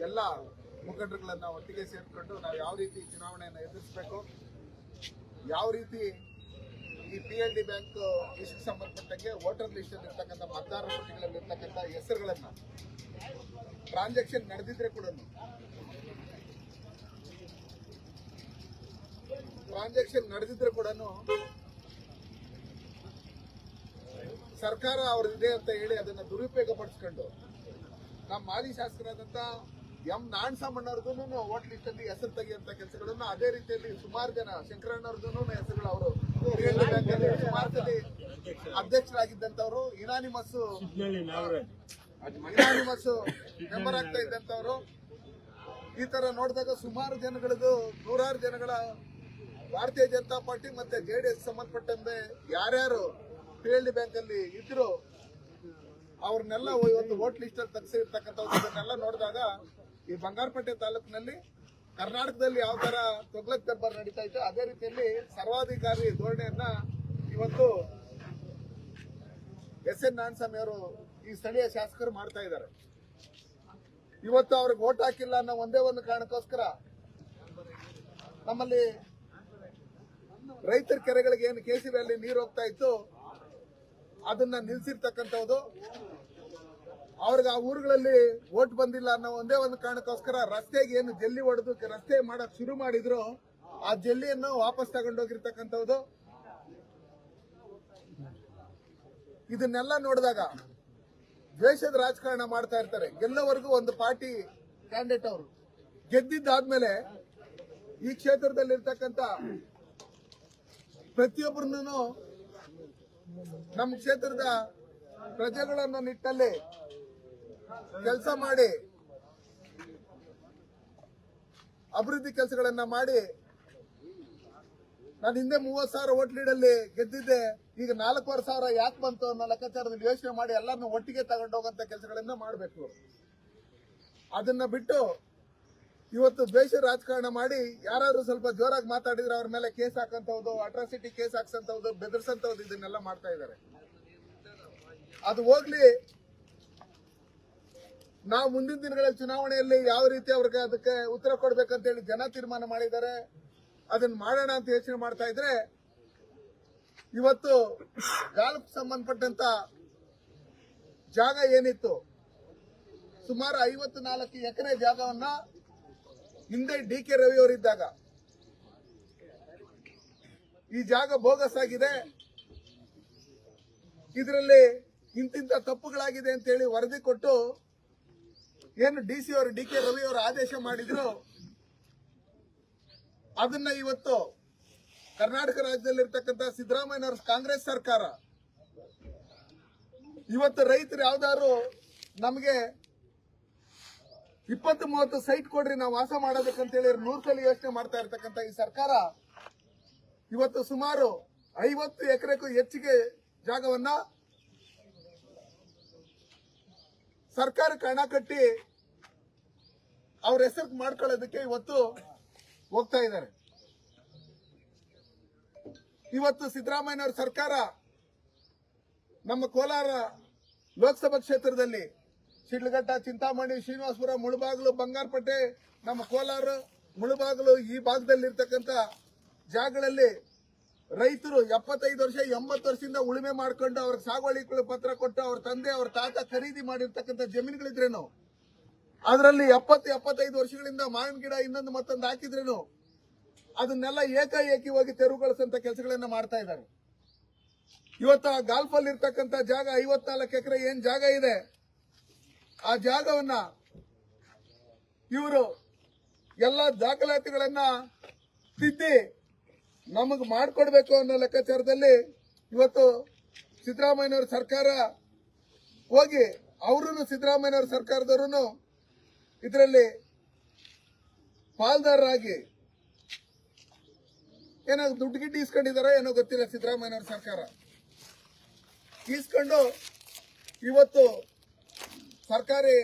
ಎಲ್ಲ ಮುಖಂಡರುಗಳನ್ನ ಒಟ್ಟಿಗೆ ಸೇರ್ಕೊಂಡು ನಾವು ಯಾವ ರೀತಿ ಚುನಾವಣೆಯನ್ನು ಎದುರಿಸಬೇಕು, ಯಾವ ರೀತಿ ಈ ಪಿ ಎಲ್ ಡಿ ಬ್ಯಾಂಕ್ ಇಷ್ಟು ಸಂಬಂಧಪಟ್ಟಂಗೆ ವೋಟರ್ ಲಿಸ್ಟ್ ಅಲ್ಲಿ ಇರ್ತಕ್ಕಂಥ ಮತದಾರರ ಪಟ್ಟಿಗಳಲ್ಲಿ ಇರ್ತಕ್ಕಂಥ ಹೆಸರುಗಳನ್ನ ಟ್ರಾನ್ಸಾಕ್ಷನ್ ನಡೆದಿದ್ರೆ ಕೂಡ ಟ್ರಾನ್ಸಾಕ್ಷನ್ ನಡೆದಿದ್ರೆ ಕೂಡ ಸರ್ಕಾರ ಅವ್ರದ್ದಿದೆ ಅಂತ ಹೇಳಿ ಅದನ್ನ ದುರುಪಯೋಗ ಪಡಿಸ್ಕೊಂಡು ನಮ್ಮ ಮಾಜಿ ಶಾಸಕರಾದಂತ ಎಂ ನಾಣಸಾಮಣ್ಣವ್ರದ್ದು ವೋಟ್ ಲಿಸ್ಟ್ ಅಲ್ಲಿ ಹೆಸರು ತೆಗೆಯುವಂತ ಕೆಲಸಗಳನ್ನ ಅದೇ ರೀತಿಯಲ್ಲಿ ಸುಮಾರು ಜನ ಶಂಕರಣ್ಣವ್ರದ್ದು ಹೆಸರುಗಳು ಅವರು. ಸುಮಾರು ಸಲ ಅಧ್ಯಕ್ಷರಾಗಿದ್ದಂತವ್ರು ಇನಾನಿಮಸ್ ಇನಾನಿಮಸ್ ಮೆಂಬರ್ ಆಗ್ತಾ ಇದ್ದಂತವ್ರು ಈ ತರ ನೋಡಿದಾಗ ಸುಮಾರು ಜನಗಳದು ನೂರಾರು ಜನಗಳ ಭಾರತೀಯ ಜನತಾ ಪಾರ್ಟಿ ಮತ್ತೆ ಜೆಡಿಎಸ್ ಸಂಬಂಧಪಟ್ಟಂತೆ ಯಾರ್ಯಾರು ಪಿ ಬ್ಯಾಂಕ್ ಅಲ್ಲಿ ಇದ್ರು ಅವ್ರನ್ನೆಲ್ಲ ಒಂದು ವೋಟ್ ಲಿಸ್ಟ್ ಅಲ್ಲಿ ತಗ್ಸಿರ್ತಕ್ಕಂಥ ನೋಡಿದಾಗ ಈ ಬಂಗಾರಪೇಟೆ ತಾಲೂಕಿನಲ್ಲಿ ಕರ್ನಾಟಕದಲ್ಲಿ ಯಾವ ತರ ತೊಗ್ಲಕ್ ದರ್ಬಾರ್ ನಡೀತಾ ಇತ್ತು, ಅದೇ ರೀತಿಯಲ್ಲಿ ಸರ್ವಾಧಿಕಾರಿ ಧೋರಣೆಯನ್ನ ಇವತ್ತು ಎಸ್ ಎನ್ ನಾರಾಯಣಸ್ವಾಮಿ ಅವರು ಈ ಸ್ಥಳೀಯ ಶಾಸಕರು ಮಾಡ್ತಾ ಇದ್ದಾರೆ. ಇವತ್ತು ಅವ್ರಿಗೆ ಓಟ್ ಹಾಕಿಲ್ಲ ಅನ್ನೋ ಒಂದೇ ಒಂದು ಕಾರಣಕ್ಕೋಸ್ಕರ ನಮ್ಮಲ್ಲಿ ರೈತರ ಕೆರೆಗಳಿಗೆ ಏನು ಕೇಸಿನಲ್ಲಿ ನೀರು ಹೋಗ್ತಾ ಇತ್ತು, ಅದನ್ನ ನಿಲ್ಸಿರ್ತಕ್ಕಂಥದ್ದು ಅವ್ರಿಗೆ ಆ ಊರುಗಳಲ್ಲಿ ಓಟ್ ಬಂದಿಲ್ಲ ಅನ್ನೋ ಒಂದೇ ಒಂದು ಕಾರಣಕ್ಕೋಸ್ಕರ ರಸ್ತೆಗೆ ಏನು ಜಲ್ಲಿ ಹೊಡೆದು ರಸ್ತೆ ಮಾಡಕ್ ಶುರು ಮಾಡಿದ್ರು, ಆ ಜಲ್ಲಿಯನ್ನು ವಾಪಸ್ ತಗೊಂಡೋಗಿರ್ತಕ್ಕಂಥದ್ದು ಇದನ್ನೆಲ್ಲ ನೋಡಿದಾಗ ದ್ವೇಷದ ರಾಜಕಾರಣ ಮಾಡ್ತಾ ಇರ್ತಾರೆ. ಗೆಲ್ಲವರೆಗೂ ಒಂದು ಪಾರ್ಟಿ ಕ್ಯಾಂಡಿಡೇಟ್ ಅವರು. ಗೆದ್ದಿದ್ದಾದ್ಮೇಲೆ ಈ ಕ್ಷೇತ್ರದಲ್ಲಿ ಇರ್ತಕ್ಕಂತ ಪ್ರತಿಯೊಬ್ಬರನ್ನು ನಮ್ಮ ಕ್ಷೇತ್ರದ ಪ್ರಜೆಗಳನ್ನ ನಿಟ್ಟಲ್ಲಿ ಕೆಲಸ ಮಾಡಿ, ಅಭಿವೃದ್ಧಿ ಕೆಲಸಗಳನ್ನ ಮಾಡಿ, ನಾನು ಹಿಂದೆ ಮೂವತ್ ಸಾವಿರ ಓಟ್ ಲೀಡಲ್ಲಿ ಗೆದ್ದಿದ್ದೆ. ಈಗ ನಾಲ್ಕೂವರೆ ಸಾವಿರ ಯಾಕೆ ಬಂತು ಅನ್ನೋ ಲೆಕ್ಕಾಚಾರದಲ್ಲಿ ಯೋಚನೆ ಮಾಡಿ ಎಲ್ಲರನ್ನು ಒಟ್ಟಿಗೆ ತಗೊಂಡೋಗಂತ ಕೆಲಸಗಳನ್ನ ಮಾಡಬೇಕು. ಅದನ್ನ ಬಿಟ್ಟು ಇವತ್ತು ದ್ವೇಷ ರಾಜಕಾರಣ ಮಾಡಿ ಯಾರಾದ್ರೂ ಸ್ವಲ್ಪ ಜೋರಾಗಿ ಮಾತಾಡಿದ್ರೆ ಅವ್ರ ಮೇಲೆ ಕೇಸ್ ಹಾಕಂತವ್ದು ಅಟ್ರಾಸಿಟಿ ಕೇಸ್ ಹಾಕ್ಸಂತವ್ದು, ಬೆದರ್ಸಂತವ್ದು ಇದನ್ನೆಲ್ಲ ಮಾಡ್ತಾ ಇದ್ದಾರೆ. ಅದು ಹೋಗ್ಲಿ ನಾವು ಮುಂದಿನ ದಿನಗಳಲ್ಲಿ ಚುನಾವಣೆಯಲ್ಲಿ ಯಾವ ರೀತಿ ಅವ್ರಿಗೆ ಅದಕ್ಕೆ ಉತ್ತರ ಕೊಡ್ಬೇಕಂತ ಹೇಳಿ ಜನ ತೀರ್ಮಾನ ಮಾಡಿದ್ದಾರೆ, ಅದನ್ನ ಮಾಡೋಣ ಅಂತ ಯೋಚನೆ ಮಾಡ್ತಾ ಇದ್ರೆ, ಇವತ್ತು ಗಾಲ್ಫ್ ಸಂಬಂಧಪಟ್ಟಂತ ಜಾಗ ಏನಿತ್ತು? ಸುಮಾರು ಐವತ್ತು ನಾಲ್ಕು ಎಕರೆ ಜಾಗವನ್ನ ಹಿಂದೆ ಡಿ ಕೆ ರವಿ ಅವರಿದ್ದಾಗ ಈ ಜಾಗ ಬೋಗಸ್ ಆಗಿದೆ. ಇದರಲ್ಲಿ ಇಂತಿಂತ ತಪ್ಪುಗಳಾಗಿದೆ ಅಂತ ಹೇಳಿ ವರದಿ ಕೊಟ್ಟು ಏನು ಡಿ ಸಿ ಅವರು, ಡಿ ಕೆ ರವಿ ಅವರು ಆದೇಶ ಮಾಡಿದ್ರು? ಅದನ್ನ ಇವತ್ತು ಕರ್ನಾಟಕ ರಾಜ್ಯದಲ್ಲಿರ್ತಕ್ಕಂಥ ಸಿದ್ದರಾಮಯ್ಯನವರ ಕಾಂಗ್ರೆಸ್ ಸರ್ಕಾರ, ಇವತ್ತು ರೈತರು ಯಾವ್ದಾದ್ರು ನಮಗೆ ಇಪ್ಪತ್ತು ಮೂವತ್ತು ಸೈಟ್ ಕೊಡ್ರಿ, ನಾವು ವಾಸ ಮಾಡೋದಕ್ಕಂತೇಳಿ ನೂರು ಸಲ ಯೋಚನೆ ಮಾಡ್ತಾ ಇರ್ತಕ್ಕಂಥ ಈ ಸರ್ಕಾರ, ಇವತ್ತು ಸುಮಾರು ಐವತ್ತು ಎಕರೆಗೂ ಹೆಚ್ಚಿಗೆ ಜಾಗವನ್ನ ಸರ್ಕಾರಕ್ಕೆ ಹಣ ಕಟ್ಟಿ ಅವ್ರ ಹೆಸರು ಮಾಡ್ಕೊಳ್ಳೋದಕ್ಕೆ ಇವತ್ತು ಹೋಗ್ತಾ ಇದ್ದಾರೆ. ಇವತ್ತು ಸಿದ್ದರಾಮಯ್ಯನವರ ಸರ್ಕಾರ ನಮ್ಮ ಕೋಲಾರ ಲೋಕಸಭಾ ಕ್ಷೇತ್ರದಲ್ಲಿ ಶಿಡ್ಲಘಟ್ಟ, ಚಿಂತಾಮಣಿ, ಶ್ರೀನಿವಾಸಪುರ, ಮುಳುಬಾಗಿಲು, ಬಂಗಾರಪೇಟೆ, ನಮ್ಮ ಕೋಲಾರ, ಮುಳುಬಾಗಿಲು ಈ ಭಾಗದಲ್ಲಿ ಇರ್ತಕ್ಕಂಥ ಜಾಗಗಳಲ್ಲಿ ರೈತರು ಎಪ್ಪತ್ತೈದು ವರ್ಷ, ಎಂಬತ್ತು ವರ್ಷದಿಂದ ಉಳುಮೆ ಮಾಡ್ಕೊಂಡು ಅವ್ರ ಸಾಗುವಳಿ ಪತ್ರ ಕೊಟ್ಟು ಅವ್ರ ತಂದೆ, ಅವ್ರ ತಾತ ಖರೀದಿ ಮಾಡಿರ್ತಕ್ಕಂಥ ಜಮೀನುಗಳಿದ್ರೇನು? ಅದರಲ್ಲಿ ಎಪ್ಪತ್ತು, ಎಪ್ಪತ್ತೈದು ವರ್ಷಗಳಿಂದ ಮಾವಿನ ಗಿಡ ಇನ್ನೊಂದು ಮತ್ತೊಂದು ಹಾಕಿದ್ರೇನು? ಅದನ್ನೆಲ್ಲ ಏಕಾಏಕಿ ಹೋಗಿ ತೆರವುಗೊಳಿಸಂತ ಕೆಲಸಗಳನ್ನ ಮಾಡ್ತಾ ಇದ್ದಾರೆ. ಇವತ್ತು ಆ ಗಾಲ್ಫ್ ಅಲ್ಲಿ ಇರ್ತಕ್ಕಂಥ ಜಾಗ, ಐವತ್ನಾಲ್ಕು ಎಕರೆ ಏನ್ ಜಾಗ ಇದೆ? ಆ ಜಾಗವನ್ನ ಇವರು ಎಲ್ಲ ದಾಖಲಾತಿಗಳನ್ನ ತಿದ್ದಿ ನಮಗ್ ಮಾಡ್ಕೊಡ್ಬೇಕು ಅನ್ನೋ ಲೆಕ್ಕಾಚಾರದಲ್ಲಿ ಇವತ್ತು ಸಿದ್ದರಾಮಯ್ಯನವ್ರ ಸರ್ಕಾರ ಹೋಗಿ ಅವರು ಸಿದ್ದರಾಮಯ್ಯನವ್ರ ಸರ್ಕಾರದವರು ಇದರಲ್ಲಿ ಪಾಲ್ದಾರರಾಗಿ ಏನೋ ದುಡ್ಡು ಗಿಡ್ಡು ಇಸ್ಕೊಂಡಿದಾರೋ ಏನೋ ಗೊತ್ತಿಲ್ಲ ಸಿದ್ದರಾಮಯ್ಯನವ್ರ ಸರ್ಕಾರ. ಇಸ್ಕೊಂಡು ಇವತ್ತು ಸರ್ಕಾರಿ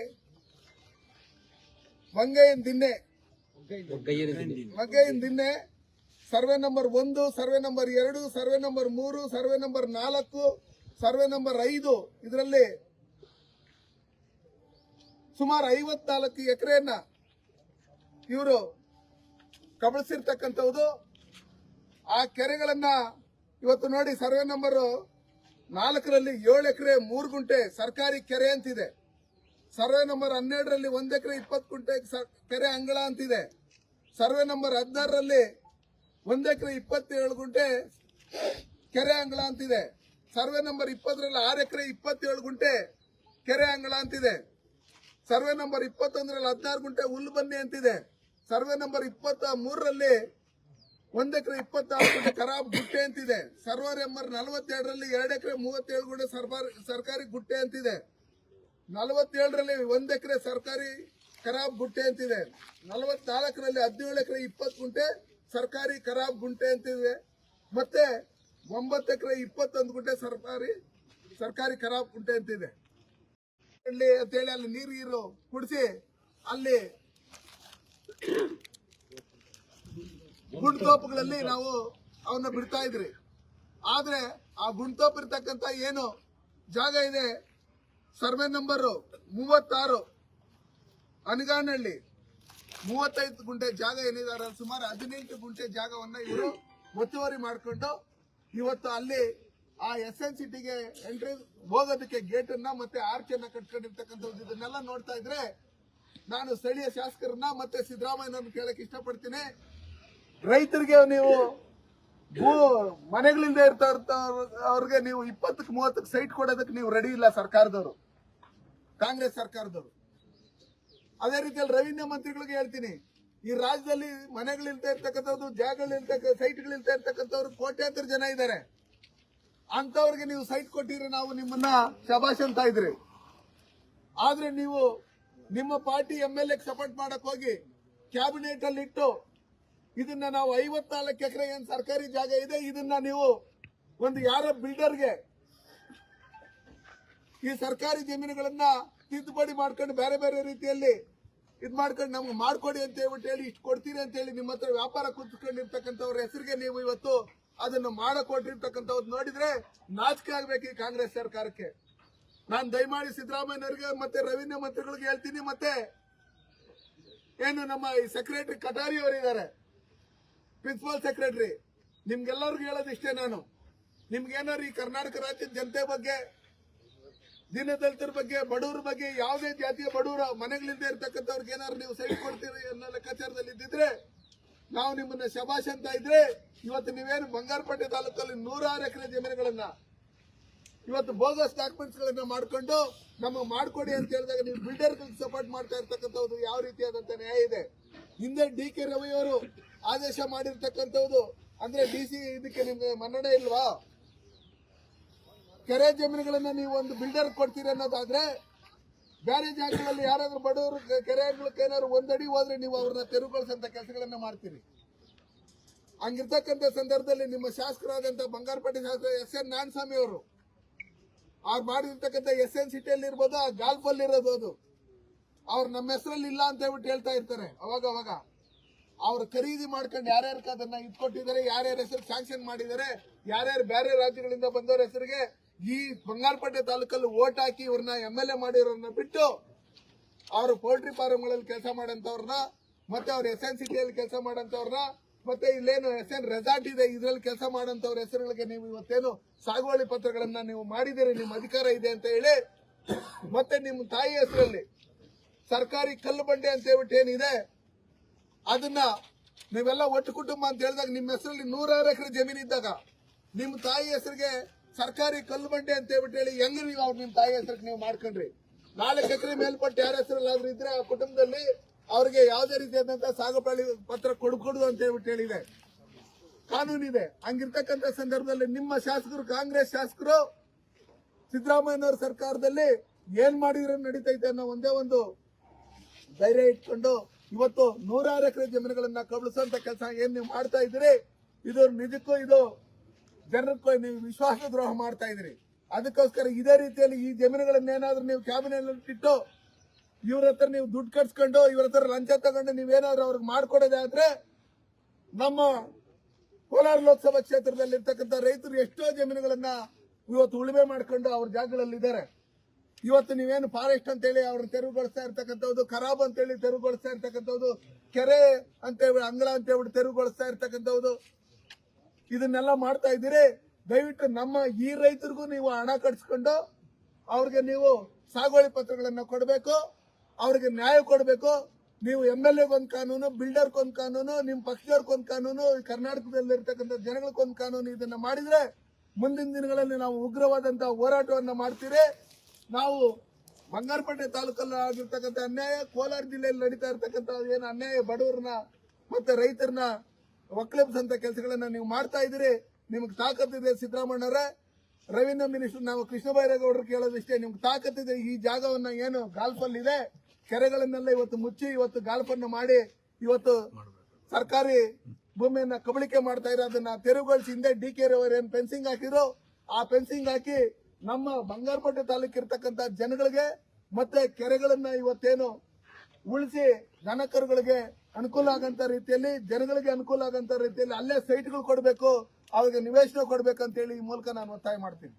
ಮಂಗಯ್ಯನ ದಿನ್ನೆ ಮಂಗಯ್ಯನ ದಿನ್ನೆ ಸರ್ವೆ ನಂಬರ್ ಒಂದು, ಸರ್ವೆ ನಂಬರ್ ಎರಡು, ಸರ್ವೆ ನಂಬರ್ ಮೂರು, ಸರ್ವೆ ನಂಬರ್ ನಾಲ್ಕು, ಸರ್ವೆ ನಂಬರ್ ಐದು. ಇದರಲ್ಲಿ ಸುಮಾರು ಐವತ್ನಾಲ್ಕು ಎಕರೆಯನ್ನ ಇವರು ಕಬಳಿಸಿರ್ತಕ್ಕಂಥದ್ದು ಆ ಕೆರೆಗಳನ್ನ ಇವತ್ತು ನೋಡಿ ಸರ್ವೆ ನಂಬರ್ ನಾಲ್ಕರಲ್ಲಿ ಏಳು ಎಕರೆ, ಮೂರು ಗುಂಟೆ ಸರ್ಕಾರಿ ಕೆರೆ ಅಂತಿದೆ. ಸರ್ವೆ ನಂಬರ್ ಹನ್ನೆರಡರಲ್ಲಿ ಒಂದು ಎಕರೆ ಇಪ್ಪತ್ತು ಗುಂಟೆ ಕೆರೆ ಅಂಗಳ ಅಂತಿದೆ. ಸರ್ವೆ ನಂಬರ್ ಹದಿನಾರರಲ್ಲಿ ಒಂದ್ ಎಕರೆ ಇಪ್ಪತ್ತೇಳು ಗುಂಟೆ ಕೆರೆ ಅಂಗಳ ಅಂತಿದೆ. ಸರ್ವೆ ನಂಬರ್ ಇಪ್ಪತ್ತರಲ್ಲಿ ಆರು ಎಕರೆ ಇಪ್ಪತ್ತೇಳು ಗುಂಟೆ ಕೆರೆ ಅಂಗಳ ಅಂತಿದೆ. ಸರ್ವೆ ನಂಬರ್ ಇಪ್ಪತ್ತೊಂದರಲ್ಲಿ ಹದಿನಾರು ಗುಂಟೆ ಹುಲ್ಲು ಬನ್ನಿ ಅಂತಿದೆ. ಸರ್ವೆ ನಂಬರ್ ಇಪ್ಪತ್ತ ಮೂರರಲ್ಲಿ ಒಂದ್ ಎಕರೆ ಇಪ್ಪತ್ತಾರು ಗುಂಟೆ ಖರಾಬ್ ಗುಟ್ಟೆ ಅಂತಿದೆ. ಸರ್ವೆ ನಂಬರ್ ನಲವತ್ತೆರಡರಲ್ಲಿ ಎರಡು ಎಕರೆ ಮೂವತ್ತೇಳು ಗುಂಟೆ ಸರ್ಕಾರಿ ಗುಟ್ಟೆ ಅಂತಿದೆ. ನಲವತ್ತೇಳರಲ್ಲಿ ಒಂದ್ ಎಕರೆ ಸರ್ಕಾರಿ ಖರಾಬ್ ಗುಟ್ಟೆ ಅಂತಿದೆ. ನಲವತ್ನಾಲ್ಕರಲ್ಲಿ ಹದಿನೇಳು ಎಕರೆ ಇಪ್ಪತ್ತು ಗುಂಟೆ ಸರ್ಕಾರಿ ಖರಾಬ್ ಗುಂಟೆ ಅಂತಿದ್ವಿ. ಮತ್ತೆ ಒಂಬತ್ತು ಎಕರೆ ಇಪ್ಪತ್ತೊಂದು ಗುಂಟೆ ಸರ್ಕಾರಿ ಸರ್ಕಾರಿ ಖರಾಬ್ ಗುಂಟೆ ಅಂತಿದೆ. ಅಲ್ಲಿ ಅಂತೇಳಿ ಅಲ್ಲಿ ನೀರು ಗೀರು ಕುಡಿಸಿ ಅಲ್ಲಿ ಗುಂಡ್ತೋಪುಗಳಲ್ಲಿ ನಾವು ಅವನ್ನ ಬಿಡ್ತಾ ಇದ್ರಿ. ಆದ್ರೆ ಆ ಗುಂಡ್ತೋಪ್ ಇರ್ತಕ್ಕಂತ ಏನು ಜಾಗ ಇದೆ. ಸರ್ವೆ ನಂಬರ್ ಮೂವತ್ತಾರು, ಅನಗಾನಹಳ್ಳಿ. ಮೂವತ್ತೈದು ಗುಂಟೆ ಜಾಗ ಏನಿದ್ದಾರೆ ಸುಮಾರು ಹದಿನೆಂಟು ಗುಂಟೆ ಜಾಗವನ್ನ ಇವರು ಒತ್ತುವರಿ ಮಾಡಿಕೊಂಡು ಇವತ್ತು ಅಲ್ಲಿ ಆ ಎಸ್ ಎನ್ ಸಿಟಿಗೆ ಎಂಟ್ರಿ ಹೋಗೋದಕ್ಕೆ ಗೇಟ್ ಅನ್ನ ಮತ್ತೆ ಆರ್ಚ್ ಕಟ್ಕೊಂಡಿರ್ತಕ್ಕಂಥದ್ದು ಇದನ್ನೆಲ್ಲ ನೋಡ್ತಾ ಇದ್ರೆ ನಾನು ಸ್ಥಳೀಯ ಶಾಸಕರನ್ನ ಮತ್ತೆ ಸಿದ್ದರಾಮಯ್ಯನವ್ರನ್ನ ಕೇಳಕ್ ಇಷ್ಟಪಡ್ತೀನಿ. ರೈತರಿಗೆ ನೀವು ಭೂ ಮನೆಗಳಿಂದ ಇರ್ತಾ ಅವ್ರಿಗೆ ನೀವು ಇಪ್ಪತ್ತಕ್ಕೆ ಮೂವತ್ತಕ್ಕೆ ಸೈಟ್ ಕೊಡೋದಕ್ಕೆ ನೀವು ರೆಡಿ ಇಲ್ಲ ಸರ್ಕಾರದವರು. ಕಾಂಗ್ರೆಸ್ ಸರ್ಕಾರದವರು. ಅದೇ ರೀತಿಯಲ್ಲಿ ರೆವಿನ್ಯೂ ಮಂತ್ರಿಗಳಿಗೆ ಹೇಳ್ತೀನಿ. ಈ ರಾಜ್ಯದಲ್ಲಿ ಮನೆಗಳಿಲ್ತಾ ಇರ್ತಕ್ಕಂಥದ್ದು ಜಾಗಗಳಿಲ್ತಕ್ಕ ಸೈಟ್ಗಳಿಲ್ತಾ ಇರ್ತಕ್ಕಂಥವ್ರು ಕೋಟ್ಯಾಂತರ ಜನ ಇದ್ದಾರೆ. ಅಂತವ್ರಿಗೆ ನೀವು ಸೈಟ್ ಕೊಟ್ಟಿದ್ರೆ ನಾವು ನಿಮ್ಮನ್ನ ಶಬಾಷ್ ಅಂತ ಇದ್ರಿ. ಆದ್ರೆ ನೀವು ನಿಮ್ಮ ಪಾರ್ಟಿ ಎಂ ಎಲ್ ಸಪೋರ್ಟ್ ಮಾಡಕ್ ಹೋಗಿ ಕ್ಯಾಬಿನೆಟ್ ಅಲ್ಲಿ ಇಟ್ಟು ಇದನ್ನ ನಾವು ಐವತ್ನಾಲ್ಕು ಎಕರೆ ಏನ್ ಸರ್ಕಾರಿ ಜಾಗ ಇದೆ, ಇದನ್ನ ನೀವು ಒಂದು ಯಾರ ಬಿಲ್ಡರ್ಗೆ ಈ ಸರ್ಕಾರಿ ಜಮೀನುಗಳನ್ನ ತಿದ್ದುಪಡಿ ಮಾಡ್ಕೊಂಡು ಬೇರೆ ಬೇರೆ ರೀತಿಯಲ್ಲಿ ಇದ್ ಮಾಡ್ಕೊಂಡು ನಮ್ಗೆ ಮಾಡ್ಕೊಡಿ ಅಂತ ಹೇಳ್ಬಿಟ್ಟು ಹೇಳಿ, ಇಷ್ಟು ಕೊಡ್ತೀರಿ ಅಂತ ಹೇಳಿ ನಿಮ್ಮ ಹತ್ರ ವ್ಯಾಪಾರ ಕುತ್ಕೊಂಡಿರ್ತಕ್ಕಂಥವ್ರ ಹೆಸರಿಗೆ ನೀವು ಇವತ್ತು ಅದನ್ನು ಮಾಡಕೊಟ್ಟಿರ್ತಕ್ಕಂಥವ್ರು ನೋಡಿದ್ರೆ ನಾಚಿಕೆ ಆಗ್ಬೇಕು ಈ ಕಾಂಗ್ರೆಸ್ ಸರ್ಕಾರಕ್ಕೆ. ನಾನು ದಯಮಾಡಿ ಸಿದ್ದರಾಮಯ್ಯನವರಿಗೆ ಮತ್ತೆ ರವೀಂದ್ರ ಮಂತ್ರಿಗಳಿಗೆ ಹೇಳ್ತೀನಿ, ಮತ್ತೆ ಏನು ನಮ್ಮ ಈ ಸೆಕ್ರೆಟರಿ ಕಟಾರಿ ಅವರಿದ್ದಾರೆ ಪ್ರಿನ್ಸಿಪಲ್ ಸೆಕ್ರೆಟರಿ ನಿಮ್ಗೆಲ್ಲರಿಗೂ ಹೇಳೋದಿಷ್ಟೇ ನಾನು. ನಿಮ್ಗೇನಾದ್ರು ಈ ಕರ್ನಾಟಕ ರಾಜ್ಯದ ಜನತೆ ಬಗ್ಗೆ ದೀನದಲಿತರ ಬಗ್ಗೆ, ಬಡವರ ಬಗ್ಗೆ, ಯಾವುದೇ ಜಾತಿಯ ಬಡವರ ಮನೆಗಳಿಂದ ಇರ್ತಕ್ಕಂಥವ್ರಿಗೆ ಏನಾದ್ರು ನೀವು ಸೈಟ್ ಕೊಡ್ತೀರಿ ಅನ್ನೋ ಲೆಕ್ಕಾಚಾರದಲ್ಲಿ ಇದ್ದಿದ್ರೆ, ನಾವು ನಿಮ್ಮನ್ನ ಶಬಾಷ್ ಅಂತ ಇದ್ರೆ, ಇವತ್ತು ನೀವೇನು ಬಂಗಾರಪೇಟೆ ತಾಲೂಕಲ್ಲಿ ನೂರಾರು ಎಕರೆ ಜಮೀನುಗಳನ್ನ, ಇವತ್ತು ಬೋಗಸ್ ಡಾಕ್ಯುಮೆಂಟ್ಸ್ ಗಳನ್ನ ಮಾಡ್ಕೊಂಡು, ನಮಗೆ ಮಾಡ್ಕೊಡಿ ಅಂತ ಹೇಳಿದಾಗ ನೀವು ಬಿಲ್ಡರ್ ಸಪೋರ್ಟ್ ಮಾಡ್ತಾ ಇರ್ತಕ್ಕಂಥದ್ದು ಯಾವ ರೀತಿಯಾದಂತ ನ್ಯಾಯ ಇದೆ? ಹಿಂದೆ ಡಿ ಕೆ ರವಿ ಅವರು ಆದೇಶ ಮಾಡಿರ್ತಕ್ಕಂಥದ್ದು ಅಂದ್ರೆ ಡಿ ಸಿ ಇದಕ್ಕೆ ನಿಮ್ಗೆ ಮನ್ನಣೆ ಇಲ್ವಾ? ಕೆರೆ ಜಮೀನುಗಳನ್ನ ನೀವು ಒಂದು ಬಿಲ್ಡರ್ ಕೊಡ್ತೀರಿ ಅನ್ನೋದಾದ್ರೆ ಬೇರೆ ಜಾಗಗಳಲ್ಲಿ ಯಾರಾದ್ರೂ ಬಡವರು ಕೆರೆಗಳಿಗೆ ಏನಾದ್ರು ಒಂದಡಿ ಹೋದ್ರೆ ನೀವು ಅವ್ರನ್ನ ತೆರವುಗೊಳಿಸಂತ ಕೆಲಸಗಳನ್ನ ಮಾಡ್ತೀರಿ. ಹಂಗಿರ್ತಕ್ಕಂಥ ಸಂದರ್ಭದಲ್ಲಿ ನಿಮ್ಮ ಶಾಸಕರಾದಂತ ಬಂಗಾರಪಟ್ಟಿ ಶಾಸಕ ಎಸ್ ಎನ್ ನಾರಾಯಣಸ್ವಾಮಿ ಅವರು, ಅವ್ರು ಮಾಡಿರ್ತಕ್ಕಂಥ ಎಸ್ ಎನ್ ಸಿಟಿಯಲ್ಲಿ ಇರ್ಬೋದು, ಆ ಗಾಲ್ಫ್ ಅಲ್ಲಿ ಇರೋದು ಅದು ಅವ್ರು ನಮ್ಮ ಹೆಸರಲ್ಲಿ ಇಲ್ಲ ಅಂತ ಹೇಳ್ಬಿಟ್ಟು ಹೇಳ್ತಾ ಇರ್ತಾರೆ, ಅವಾಗ ಅವಾಗ. ಅವ್ರು ಖರೀದಿ ಮಾಡ್ಕೊಂಡು ಯಾರ್ಯಾರಕ್ಕೆ ಅದನ್ನ ಇಟ್ಕೊಟ್ಟಿದ್ದಾರೆ, ಯಾರ್ಯಾರ ಹೆಸರು ಸ್ಯಾಂಕ್ಷನ್ ಮಾಡಿದ್ದಾರೆ, ಯಾರ್ಯಾರು ಬೇರೆ ರಾಜ್ಯಗಳಿಂದ ಬಂದವರ ಹೆಸರಿಗೆ ಈ ಬಂಗಾರಪೇಟೆ ತಾಲೂಕಲ್ಲಿ ಓಟ್ ಹಾಕಿ ಇವ್ರನ್ನ ಎಂ ಎಲ್ ಎ ಮಾಡಿರೋರನ್ನ ಬಿಟ್ಟು ಅವರು ಪೋಲ್ಟ್ರಿ ಫಾರಂಗಳಲ್ಲಿ ಕೆಲಸ ಮಾಡಂತವ್ರನ್ನ, ಮತ್ತೆ ಅವ್ರ ಎಸ್ ಎನ್ ಸಿಟಿಯಲ್ಲಿ ಕೆಲಸ ಮಾಡಂತವ್ರನ್ನ, ಮತ್ತೆ ಇಲ್ಲೇನು ಎಸ್ ಎನ್ ರೆಸಾರ್ಟ್ ಇದೆ, ಇದ್ರಲ್ಲಿ ಕೆಲಸ ಮಾಡೋಂಥವ್ರ ಹೆಸರುಗಳಿಗೆ ನೀವು ಇವತ್ತೇನು ಸಾಗುವಳಿ ಪತ್ರಗಳನ್ನ ನೀವು ಮಾಡಿದಿರಿ ನಿಮ್ಮ ಅಧಿಕಾರ ಇದೆ ಅಂತ ಹೇಳಿ, ಮತ್ತೆ ನಿಮ್ಮ ತಾಯಿ ಹೆಸರಲ್ಲಿ ಸರ್ಕಾರಿ ಕಲ್ಲು ಬಂಡೆ ಅಂತ ಹೇಳ್ಬಿಟ್ಟು ಏನಿದೆ, ಅದನ್ನ ನೀವೆಲ್ಲ ಒಟ್ಟು ಕುಟುಂಬ ಅಂತ ಹೇಳಿದಾಗ ನಿಮ್ಮ ಹೆಸರಲ್ಲಿ ನೂರಾರು ಎಕರೆ ಜಮೀನು ಇದ್ದಾಗ ನಿಮ್ಮ ತಾಯಿ ಹೆಸರಿಗೆ ಸರ್ಕಾರಿ ಕಲ್ಲು ಬಂಡೆ ಅಂತ ಹೇಳ್ಬಿಟ್ಟು ಹೇಳಿ ಹೆಂಗ್ ನೀವು ಅವ್ರು ನಿಮ್ಮ ತಾಯಿ ಹೆಸರಿಗೆ ನೀವು ಮಾಡ್ಕೊಂಡ್ರಿ? ನಾಲ್ಕು ಎಕರೆ ಮೇಲ್ಪಟ್ಟು ಯಾರ ಹೆಸರಲ್ಲಾದ್ರೂ ಇದ್ರೆ ಆ ಕುಟುಂಬದಲ್ಲಿ ಅವ್ರಿಗೆ ಯಾವುದೇ ರೀತಿಯಾದಂತಹ ಸಾಗುಪ್ರಾಣಿ ಪತ್ರ ಕೊಡ್ಕೊಡುದು ಅಂತ ಹೇಳ್ಬಿಟ್ಟು ಹೇಳಿದೆ. ಕಾನೂನಿದೆ ಹಂಗಿರ್ತಕ್ಕಂಥ ಸಂದರ್ಭದಲ್ಲಿ ನಿಮ್ಮ ಶಾಸಕರು, ಕಾಂಗ್ರೆಸ್ ಶಾಸಕರು, ಸಿದ್ದರಾಮಯ್ಯನವರ ಸರ್ಕಾರದಲ್ಲಿ ಏನ್ ಮಾಡಿದ್ರೆ ನಡೀತೈತೆ ಅನ್ನೋ ಒಂದೇ ಒಂದು ಧೈರ್ಯ ಇಟ್ಕೊಂಡು ಇವತ್ತು ನೂರಾರು ಎಕರೆ ಜಮೀನುಗಳನ್ನ ಕಬಳಿಸುವಂತ ಕೆಲಸ ಏನ್ ನೀವು ಮಾಡ್ತಾ ಇದ್ದೀರಿ? ಇದು ನಿಜಕ್ಕೂ ಇದು ಜನಕ್ಕೂ ನೀವು ವಿಶ್ವಾಸ ದ್ರೋಹ ಮಾಡ್ತಾ ಇದ್ರಿ ಅದಕ್ಕೋಸ್ಕರ ಇದೇ ರೀತಿಯಲ್ಲಿ ಈ ಜಮೀನುಗಳನ್ನೇನಾದ್ರೂ ನೀವು ಕ್ಯಾಬಿನಲ್ಲಿ ಇಟ್ಟು ಇವ್ರ ಹತ್ರ ನೀವು ದುಡ್ಡು ಕಟ್ಸ್ಕೊಂಡು ಇವ್ರ ಹತ್ರ ಲಂಚ ತಗೊಂಡು ನೀವೇನಾದ್ರೂ ಅವ್ರಿಗೆ ಮಾಡ್ಕೊಡೋದಾದ್ರೆ ನಮ್ಮ ಕೋಲಾರ ಲೋಕಸಭಾ ಕ್ಷೇತ್ರದಲ್ಲಿ ಇರ್ತಕ್ಕಂಥ ರೈತರು ಎಷ್ಟೋ ಜಮೀನುಗಳನ್ನ ಇವತ್ತು ಉಳುಮೆ ಮಾಡ್ಕೊಂಡು ಅವ್ರ ಜಾಗಗಳಲ್ಲಿ ಇದ್ದಾರೆ. ಇವತ್ತು ನೀವೇನು ಫಾರೆಸ್ಟ್ ಅಂತೇಳಿ ಅವ್ರನ್ನ ತೆರವುಗೊಳಿಸ್ತಾ ಇರ್ತಕ್ಕಂಥದ್ದು ಖರಾಬ್ ಅಂತೇಳಿ ತೆರವುಗೊಳಿಸ್ತಾ ಇರ್ತಕ್ಕಂಥದ್ದು, ಕೆರೆ ಅಂತೇಳಿ, ಅಂಗಳ ಅಂತೇಳಿ ತೆರವುಗೊಳಿಸ್ತಾ ಇರ್ತಕ್ಕಂಥದ್ದು ಇದನ್ನೆಲ್ಲ ಮಾಡ್ತಾ ಇದ್ದೀರಿ? ದಯವಿಟ್ಟು ನಮ್ಮ ಈ ರೈತರಿಗೂ ನೀವು ಹಣ ಕಟ್ಸ್ಕೊಂಡು ಅವ್ರಿಗೆ ನೀವು ಸಾಗುವಳಿ ಪತ್ರಗಳನ್ನ ಕೊಡಬೇಕು, ಅವ್ರಿಗೆ ನ್ಯಾಯ ಕೊಡಬೇಕು. ನೀವು ಎಂ ಎಲ್ ಎಗೊಂದು ಕಾನೂನು ಬಿಲ್ಡರ್ಗೊಂದು ಕಾನೂನು ನಿಮ್ಮ ಪಕ್ಷದವ್ರಿಗೊಂದು ಕಾನೂನು ಕರ್ನಾಟಕದಲ್ಲಿ ಇರ್ತಕ್ಕಂಥ ಜನಗಳಿಗೊಂದು ಕಾನೂನು ಇದನ್ನ ಮಾಡಿದ್ರೆ ಮುಂದಿನ ದಿನಗಳಲ್ಲಿ ನಾವು ಉಗ್ರವಾದಂತಹ ಹೋರಾಟವನ್ನ ಮಾಡ್ತೀರಿ. ನಾವು ಬಂಗಾರಪೇಟೆ ತಾಲೂಕಲ್ಲಿ ಆಗಿರ್ತಕ್ಕಂಥ ಅನ್ಯಾಯ, ಕೋಲಾರ ಜಿಲ್ಲೆಯಲ್ಲಿ ನಡೀತಾ ಇರ್ತಕ್ಕಂಥ ಏನು ಅನ್ಯಾಯ ಬಡವರನ್ನ ಮತ್ತೆ ರೈತರನ್ನ ಒಕ್ಕಲೆಬ್ಸಂತ ಕೆಲಸಗಳನ್ನ ನೀವು ಮಾಡ್ತಾ ಇದ್ದೀರಿ, ನಿಮ್ಗೆ ತಾಕತ್ತಿದೆ ಸಿದ್ದರಾಮಣ್ಣರ ರೆವಿನ್ಯೂ ಮಿನಿಸ್ಟರ್ ನಾವು ಕೃಷ್ಣ ಬೈರೇಗೌಡರು ಕೇಳೋದಿಷ್ಟೇ, ನಿಮ್ಗೆ ತಾಕತ್ತಿದೆ ಈ ಜಾಗವನ್ನ ಏನು ಗಾಲ್ಫಲ್ಲಿ ಇದೆ ಕೆರೆಗಳನ್ನೆಲ್ಲ ಇವತ್ತು ಮುಚ್ಚಿ, ಇವತ್ತು ಗಾಲ್ಫನ್ನು ಮಾಡಿ, ಇವತ್ತು ಸರ್ಕಾರಿ ಭೂಮಿಯನ್ನ ಕಬಳಿಕೆ ಮಾಡ್ತಾ ಇರೋದನ್ನ ತೆರವುಗೊಳಿಸಿ ಹಿಂದೆ ಡಿ ಕೆ ಏನ್ ಫೆನ್ಸಿಂಗ್ ಹಾಕಿದ್ರು ಆ ಫೆನ್ಸಿಂಗ್ ಹಾಕಿ ನಮ್ಮ ಬಂಗಾರಪೇಟೆ ತಾಲೂಕು ಇರ್ತಕ್ಕಂತ ಜನಗಳಿಗೆ ಮತ್ತೆ ಕೆರೆಗಳನ್ನ ಇವತ್ತೇನು ಉಳಿಸಿ ದನಕರುಗಳಿಗೆ ಅನುಕೂಲ ಆಗಂತ ರೀತಿಯಲ್ಲಿ, ಜನಗಳಿಗೆ ಅನುಕೂಲ ಆಗಂತ ರೀತಿಯಲ್ಲಿ ಅಲ್ಲೇ ಸೈಟ್ಗಳು ಕೊಡಬೇಕು, ಅವ್ರಿಗೆ ನಿವೇಶನ ಕೊಡಬೇಕು ಹೇಳಿ ಈ ಮೂಲಕ ನಾನು ಒತ್ತಾಯ ಮಾಡ್ತೀನಿ.